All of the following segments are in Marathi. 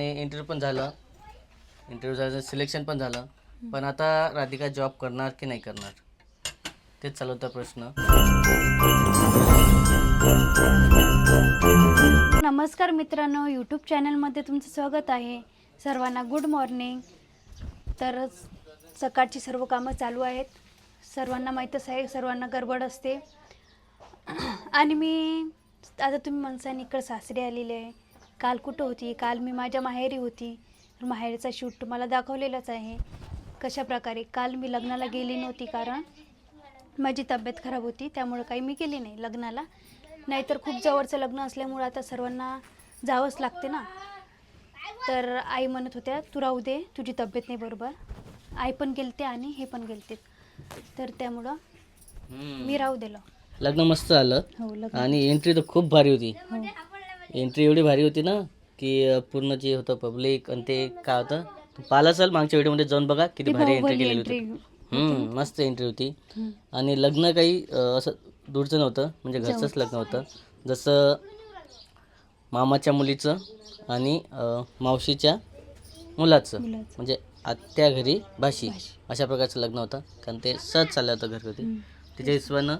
इंटरव्ह्यू पण झालं. इंटरव्ह्यू झालं सिलेक्शन पण झालं. पण आता राधिका जॉब करणार की नाही करणार? तेच चालू होता प्रश्न. नमस्कार मित्रांनो यूट्यूब चॅनलमध्ये तुमचं स्वागत आहे. सर्वांना गुड मॉर्निंग तर सकाळची सर्व कामं चालू आहेत. सर्वांना माहीतच आहे सर्वांना गडबड असते. आणि मी आता तुम्ही मनसाने इकडं सासरी आलेले आहे. काल कुठं होती? काल मी माझ्या माहेरी होती. माहेरचा शूट तुम्हाला दाखवलेलाच आहे. कशा प्रकारे? काल मी लग्नाला गेली नव्हती कारण माझी तब्येत खराब होती. त्यामुळे काही मी केली नाही लग्नाला. नाहीतर खूप जवळचं लग्न असल्यामुळं आता सर्वांना जावंच लागते ना. तर आई म्हणत होत्या तू राहू दे तुझी तब्येत नाही बरोबर. आई पण गेलते आणि हे पण गेलते. तर त्यामुळं मी राहू दिलं. लग्न मस्त झालं. हो लग्न आणि एंट्री तर खूप भारी होती. हो. एंट्री एवढी भारी होती ना की पूर्ण जे होतं पब्लिक आणि ते काय होतं पाहिलं असाल मागच्या व्हिडिओमध्ये जाऊन बघा किती भारी एंट्री केलेली होती. हम्म, मस्त एंट्री होती. आणि लग्न काही असं दूरचं नव्हतं म्हणजे घरचंच लग्न होतं जसं मामाच्या मुलीचं आणि मावशीच्या मुलाचं. म्हणजे आत्या घरी भाशी. अशा प्रकारचं लग्न होतं कारण ते सहज चाललं होतं घरगुती. तिच्या हिशोबानं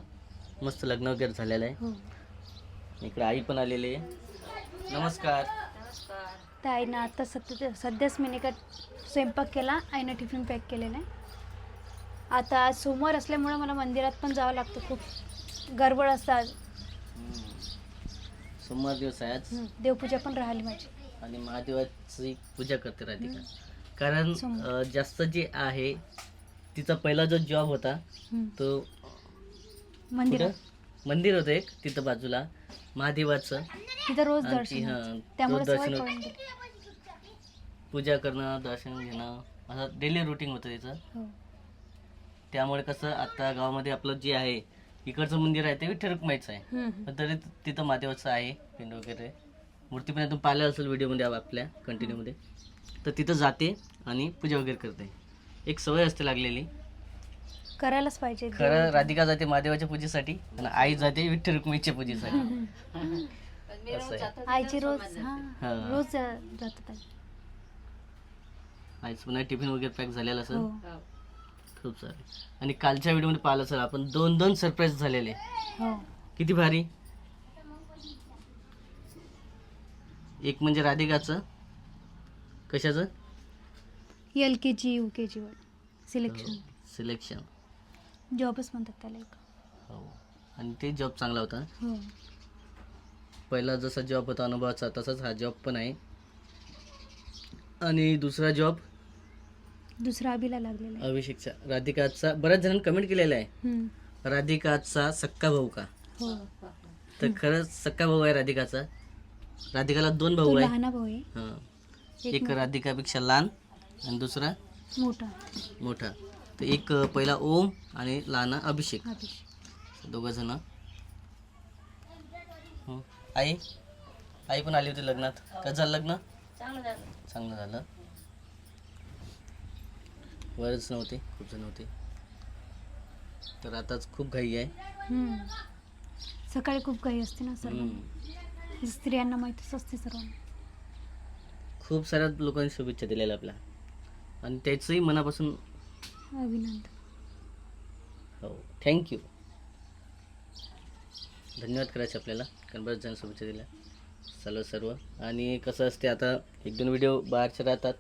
मस्त लग्न वगैरे झालेलं आहे हो इकडे आई पण आलेली आहे नमस्कार तर आईनं आता सध्या सध्याच मी नाही का स्वयंपाक केला आईनं टिफिन पॅक केलेला आहे आता आज सोमवार असल्यामुळं मला मंदिरात पण जावं लागतं खूप गडबड असतात सोमवार दिवस आहे आज. देवपूजा पण राहिली माझी आणि महादेवाची पूजा करते राधिका कारण सोमवार. अं, जास्त जे आहे तिचा पहिला जो जॉब होता हम्म. तो मंदिरात कुठं? मंदिर होतं एक तिथं बाजूला महादेवाचं. तिथं रोज दर्शन हां, होतं. रोज त्यामुळे सवय दर्शन पडून गेली. पूजा करणं दर्शन घेणं असं डेली रुटीन होतं तिचं. हो. त्यामुळे कसं आता गावामध्ये आपलं जे आहे इकडचं मंदिर आहे ते विठ्ठल रुक्माईचं आहे. हम्म. पण तरी तिथं महादेवाचं आहे पिंड वगैरे. मूर्ती पण तुम्ही पाहिलं असेल व्हिडिओमध्ये आपल्या कंटिन्यूमध्ये तर तिथं जाते आणि पूजा वगैरे करते. एक सवय असते लागलेली. करायलाच पाहिजे खरं राधिका जाते महादेवाच्या पूजेसाठी आणि आई जाते विठ्ठल रुक्माईच्या पूजेसाठी. असं आहे. आईची रोज हा हा. रोज जा- जातात आई. आईचं पुन्हा टिफिन वगैरे पॅक झालेलं असेल. हो. खूप सारे. आणि कालच्या व्हिडिओमध्ये पाहिलं असेल आपण दोन दोन सरप्राईज झालेले. हो. किती भारी? एक म्हणजे राधिकाचं. कशाचं? एल के जी यू के जी वर. सिलेक्शन सिलेक्शन जॉबच म्हणतात त्याला एक. हो. आणि ते जॉब चांगला होता हो. पहिला जसा जॉब होता अनुभवाचा तसाच हा जॉब पण आहे. आणि दुसरा जॉब? दुसरा अभिला लागलेला आहे. अभिषेकचा. राधिकाचा. बऱ्याच जणांनी कमेंट केलेला आहे. हम्म. राधिकाचा सक्का भाऊ का? हो. तर खरंच सक्का भाऊ आहे राधिकाचा. राधिकाला दोन तो भाऊ आहे. लहान भाऊ आहे. हां. एक एक राधिकापेक्षा लहान आणि दुसरा? मोठा. मोठा. तर एक पहिला ओम आणि लहान अभिषेक. अभिषेक. दोघं जण. हं. आई? आई पण आली होती लग्नात. कसं झालं लग्न? चांगलं झालं. बरेच नव्हते खूप जण होते. तर आताच खूप घाई आहे. सकाळी खूप काही असते ना सर्व. हं. स्त्रियांना माहीतच असते सर्वांना. खूप साऱ्या लोकांनी शुभेच्छा दिलेल्या आपल्या. आणि त्याचंही मनापासून अभिनंदन. हो थँक्यू धन्यवाद करायचे आपल्याला. कारण बरेच जण शुभेच्छा दिल्या. सर्व सर्व. आणि कसं असते आता एक दोन व्हिडिओ बाहेरचे राहतात.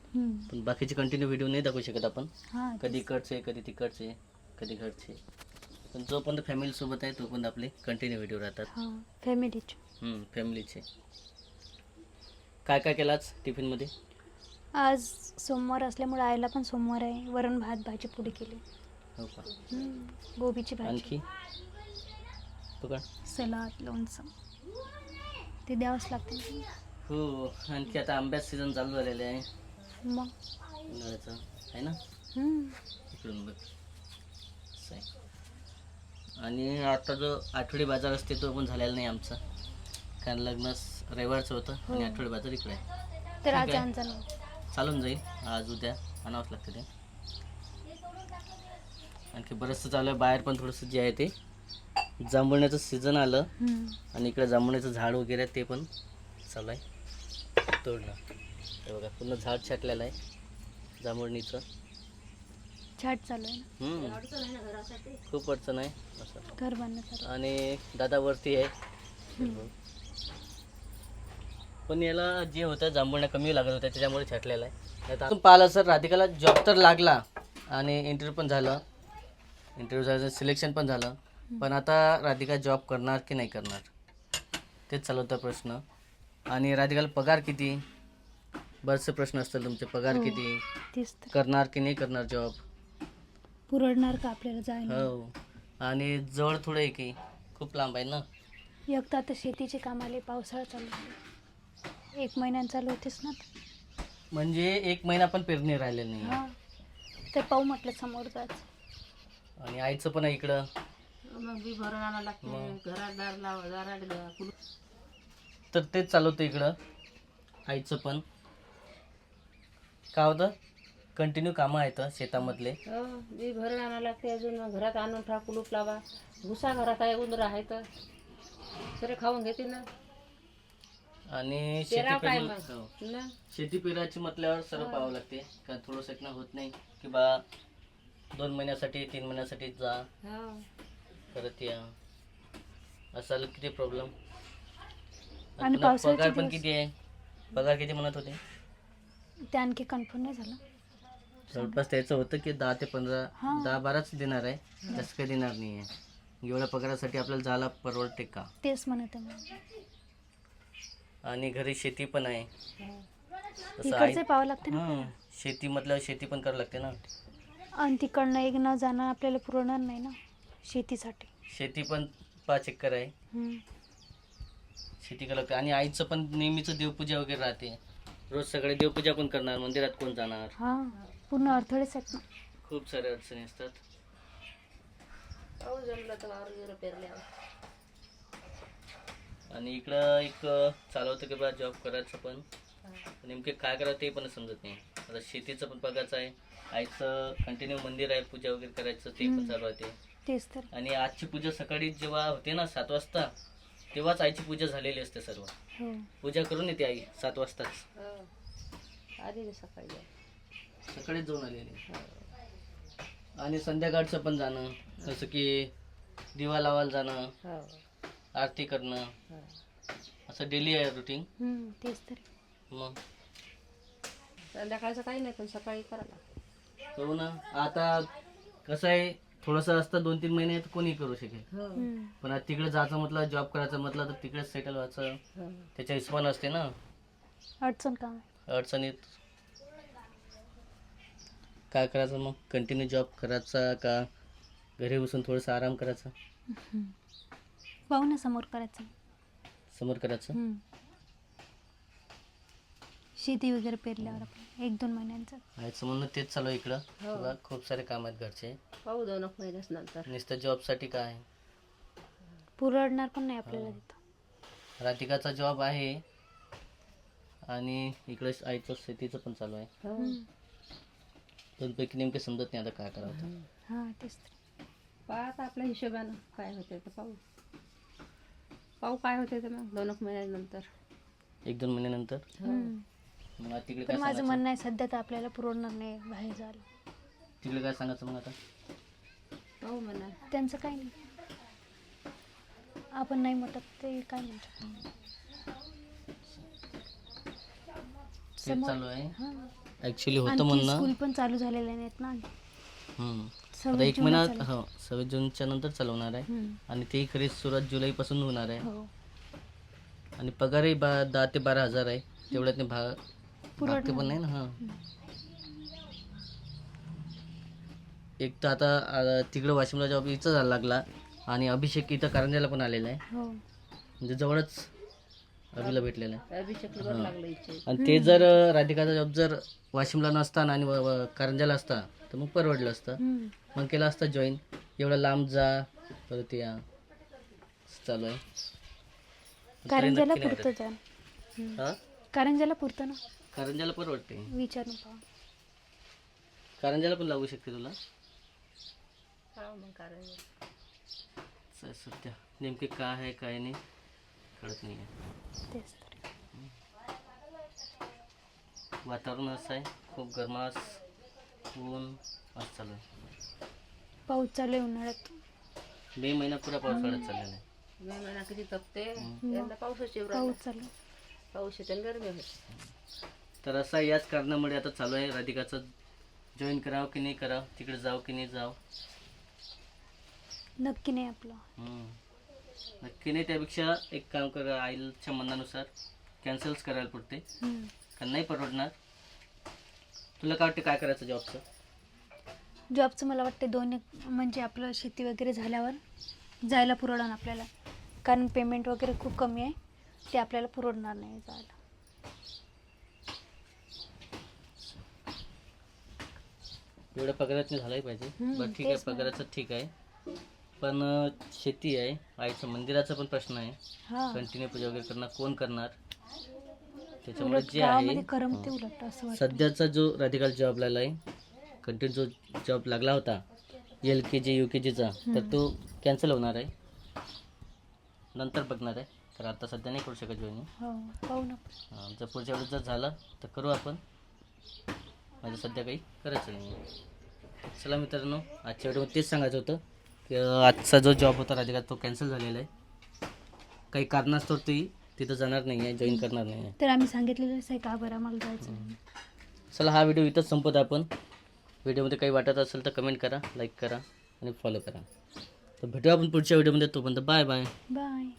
पण बाकीचे कंटिन्यू व्हिडिओ नाही दाखवू शकत आपण. हा कधी इकडचे कधी तिकडचे कधी घरचे. पण जोपर्यंत फॅमिलीसोबत आहे तोपर्यंत आपले कंटिन्यू व्हिडिओ राहतात. हा फॅमिलीचे हम्म, फॅमिलीचे काय काय केलं आज टिफिनमध्ये? आज सोमवार असल्यामुळे आईला पण सोमवार आहे. वरण भात भाजी पोळी केली. हो का? हम्म. गोबीची भाजी. आणखी? तो का सलाद लोणचं. ते द्यावंच लागते. हो आणखी आता आंब्याचं सीझन चालू झालेलं आहे. मग? उन्हाळ्याचं. आहे ना? हम्म. इकडून बघ. असं आहे आणि आता जो आठवडी बाजार असते तो पण झालेला नाही आमचा. कारण लग्न स- रविवारचं होतं. आणि हो. आठवडी बाजार इकडे आहे. तर आज आहे. ना चालून जाईल. आज उद्या आणावंच लागतं ते. आणखी बरंचसं चालू आहे बाहेर पण थोडंसं जे आहे ते. जांभळण्याचं सीझन आलं. आणि इकडे जांभळण्याचं झाड वगैरे आहे ते पण चालू आहे तोडणं हे बघा पूर्ण झाड छाटलेलं आहे. जांभळणीचं. छाट चालू आहे ना? हम्म. खूप अडचण आहे. असं. घर बांधण्यासाठी. आणि दादा वरती आहे. पण याला जे होतं जांभळण्या कमी लागत होत्या त्याच्यामुळे छाटलेलं आहे. आपण पाहिलं सर राधिकाला जॉब तर लागला आणि इंटरव्ह्यू पण झालं. इंटरव्ह्यू झालं सिलेक्शन पण झालं. पण आता राधिका जॉब करणार की नाही करणार? तेच चालू होता प्रश्न. आणि राधिकाला पगार किती? बरेचसे प्रश्न असतात तुमचे पगार हो. किती? तेच तर. करणार की नाही करणार जॉब पुरवणार का आपल्याला जायला? हो. आणि जवळ थोडं आहे की खूप लांब आहे ना? एक तर आता शेतीचे काम आले पावसाळा चालू झाले. एक महिन्यानं चालू होतेच ना म्हणजे एक महिना पण पेरणी राहिलेली नाही. हा. ते पाहू म्हटलं समोर जायचं. आणि आईचं पण आहे इकडं. मग बी भरून आणावं मग. लागते घरात दार लाव दारात ग- कुलूप. तर तेच चालू होतं इकडं. आईचं पण. काय होतं? कंटिन्यू कामं आहेत शेतामधले. हो बी भरून आणावं लागते अजून. मग घरात आणून ठा कुलूप लावा. भुसा घरात आहे उंदरं आहे तर सरे खाऊन घेते ना. आणि शेती पेराव काय पेरणी- मग? हो. ना? शेती पेरायची म्हटल्यावर सर्व पाहावं लागते. कारण थोडं सेकणं होत नाही की बा दोन महिन्यासाठी तीन महिन्यासाठी जा. हो. परत या. असं आलं किती प्रॉब्लेम आणि पावसाळ्याचे पगार पण दिवस- किती आहे? पगार किती म्हणत होते? ते आणखी कन्फर्म नाही झालं. जवळपास त्याचं होतं की दहा ते पंधरा हा. दहा बाराच देणार आहे. जास्त काही देणार नाही आहे एवढ्या पगारासाठी आपल्याला जायला परवडते का? तेच म्हणत आहे. आणि घरी शेती पण आहे. तसं आई तिकडचे पाहावं लागते ना? हं, शेती म्हटल्यावर शेती पण करावं लागते ना. आणि तिकडनं एक न जाणं आपल्याला पुरवणार नाही ना शेतीसाठी. शेती पण पाच एकर आहे. हम्म. शेती करावं लागते. आणि आईचं पण नेहमीचं देवपूजा वगैरे राहते. रोज सगळे देवपूजा कोण करणार? मंदिरात कोण जाणार? हा पूर्ण अडथळेच आहेत ना. खूप साऱ्या अडचणी असतात पाऊस जमलं तर वावर गिरं पेरल्यावर आणि इकडं एक चालू होतं की बा जॉब करायचं पण. नेमके काय करावं ते पण समजत नाही. आता शेतीचं पण बघायचं आहे. आईचं कंटिन्यू मंदिर आहे पूजा वगैरे करायचं ते पण. चालू आहे तेच तर. आणि आजची पूजा सकाळी जेव्हा होते ना सात वाजता तेव्हाच आईची पूजा झालेली असते सर्व. हो. पूजा करून येते आई सात वाजताच. हो. ते सकाळी. सकाळीच जाऊन आलेली. आणि संध्याकाळचं पण जाणं जसं की दिवा लावायला जाणं. हो. आरती करणं असं डेली आहे रुटीन हम्म, तेच तर. मग? संध्याकाळचं काही नाही पण सकाळी करायला हो ना. आता कसं आहे थोडंसं असतं दोन तीन महिने तर कोणी करू शकेल. हो. हम्म. पण आता तिकडे जायचं म्हटलं जॉब करायचं म्हटलं तर तिकडेच सेटल व्हायचं. हो. त्याच्या हिशोबाने असते ना. अडचण काम आहे अडचणीत काय करायचं मग? कंटिन्यू जॉब करायचा का? घरी बसून थोडंसं आराम करायचा? हम्म. पाहू ना समोर करायचं. समोर करायचं? हम्म. शेती वगैरे पेरल्यावर आपण एक दोन महिन्यांचं. आयचं म्हणणं तेच चालू आहे इकडं. हो. खूप सारे काम आहेत घरचे. पाहू दोन एक महिन्याच नंतर. नुसतं जॉबसाठी काय? पुरवडणार पण नाही आपल्याला हो. तिथं. राधिकाचा जॉब आहे. आणि इकडे आईचं शेतीचं पण चालू आहे. हो. दोनपैकी नेमके समजत नाही आता काय करावं ते. हा तेच तर. पाहा आता आपल्या हिशोबानं काय होते तर पाहू. पाहू काय होते मग. दोन एक महिन्यानंतर. एक दोन महिन्यानंतर? हम्म. मग आता तिकडे पण काय माझं सांगायचं? म्हणणं आहे सध्या तर आपल्याला पुरवणार नाही बाहेर जायला. तिकडे काय सांगायचं मग आता? पाहू म्हणा. त्यांचं काही नाही. आपण नाही म्हटत ते काय म्हणतात? तेच समोर चालू आहे. हा. ऍक्च्युली होतं आणखी म्हणणं. स्कूल पण चालू झालेले नाहीत ना. हम्म. आता एक महिना. हो सव्वीस जूनच्या नंतर चालवणार आहे. आणि तेही खरी सुरुवात जुलैपासून होणार आहे. हो. आणि पगारही बा दहा ते बारा हजार आहे. तेवढ्यात नाही भा भागते पण नाही ना हां. एक तर आता आ, तिकडं वाशिमला जॉब इथं झाला लागला आणि अभिषेक इथं कारंजाला पण आलेला आहे. हो. म्हणजे जवळच अभिला भेटलेला आहे. अभिषेकला बरं लागलं इथे. आणि ते जर अ, राधिकाचा जॉब जर वाशिमला नसता आणि व- व- कारंजाला असता तर मग परवडलं असतं. हम्म. मग केलं असतं जॉईन एवढं लांब जा. परत या. चालू आहे. कारंजाला नक्की नाही पुरतं जा वाटत. हा? कारंजाला पुरतं ना. कारंजाला परवडते विचारून पहा कारंजाला पण लागू शकते तुला. स- सध्या. नेमके काय आहे काय नाही कळत नाही आहे तेच तर. वातावरण असं आहे. खूप गरमास ऊन असं चालू आहे. पाऊस चालू आहे उन्हाळ्यात. मे महिना पुरा पावसाळ्यात चाललेला आहे. मे महिना किती तपते? यंदा पाऊसच येऊ राहिला. पाऊस चालू आहे. पाऊस येते आणि गरमी होते. तर असा याच कारणामुळे आता चालू आहे. राधिकाचं जॉईन करावं की नाही करावं? तिकडे जावं की नाही जावं? नक्की नाही आपलं. हम्म. नक्की नाही. त्यापेक्षा एक काम करा. आईच्या मनानुसार कॅन्सल्स करायला पडते हम्म. कारण नाही परवडणार. तुला काय वाटतं? काय करायचं जॉबचं जॉबचं मला वाटते दोन एक म्हणजे आपलं शेती वगैरे झाल्यावर जायला पुरवणार आपल्याला. कारण पेमेंट वगैरे खूप कमी आहे ते आपल्याला पुरवणार नाही जायला. एवढ्या पगारात झालाही पाहिजे. बरं ठीक आहे. पगाराचं ठीक आहे. पण शेती आहे आईचं मंदिराचा पण प्रश्न आहे. हा. कंटिन्यू पूजा वगैरे करणार कोण करणार? त्याच्यामुळे जे आहे सध्याचा जो राधिकाल जॉब लागला आहे कंटिन्यू जो जॉब लागला होता एल के जी यू के जीचा तर तो कॅन्सल होणार आहे. नंतर बघणार आहे. तर आता सध्या नाही करू शकत जॉईनिंग हो पाहू ना. जर पुढच्या वेळेस जर झालं तर करू आपण. माझं सध्या काही करायचं नाही. चला मित्रांनो आजच्या व्हिडिओमध्ये तेच सांगायचं होतं की अं, आजचा जो जॉब होता राधिका तो कॅन्सल झालेला आहे. काही कारणास्तव ती तिथं जाणार नाही आहे जॉईन करणार नाही आहे. तर आम्ही सांगितलेलंच आहे का बरं आम्हाला जायचं. चला हा व्हिडिओ इथंच संपत आपण. व्हिडिओमध्ये काही वाटत असेल तर कमेंट करा लाईक करा आणि फॉलो करा. तर भेटू आपण पुढच्या व्हिडिओमध्ये तोपर्यंत बाय बाय. बाय.